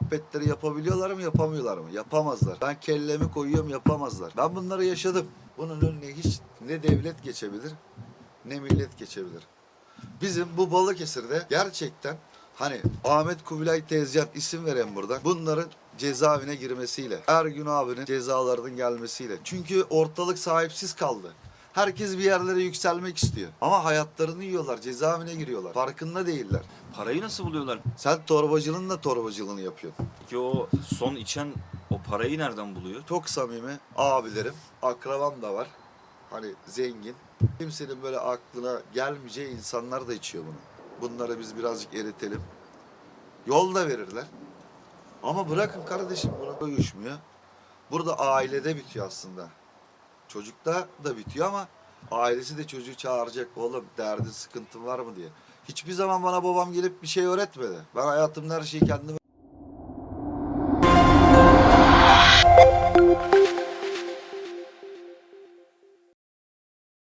muhabbetleri yapabiliyorlar mı yapamıyorlar mı? Yapamazlar. Ben kellemi koyuyorum yapamazlar. Ben bunları yaşadım. Bunun önüne hiç ne devlet geçebilir ne millet geçebilir. Bizim bu Balıkesir'de gerçekten hani Ahmet Kubilay Tezcan isim veren buradan bunların cezaevine girmesiyle Ergün abinin cezalarının gelmesiyle. Çünkü ortalık sahipsiz kaldı. Herkes bir yerlere yükselmek istiyor. Ama hayatlarını yiyorlar, cezaevine giriyorlar. Farkında değiller. Parayı nasıl buluyorlar? Sen torbacılığın da torbacılığını yapıyorsun. Peki o son içen o parayı nereden buluyor? Çok samimi abilerim, akrabam da var. Hani zengin. Kimsenin böyle aklına gelmeyeceği insanlar da içiyor bunu. Bunları biz birazcık eritelim. Yol da verirler. Ama bırakın kardeşim bunu uyuşmuyor. Burada ailede bitiyor aslında. Çocukta da bitiyor ama ailesi de çocuğu çağıracak. Oğlum derdin sıkıntın var mı diye. Hiçbir zaman bana babam gelip bir şey öğretmedi. Ben hayatımda her şeyi kendim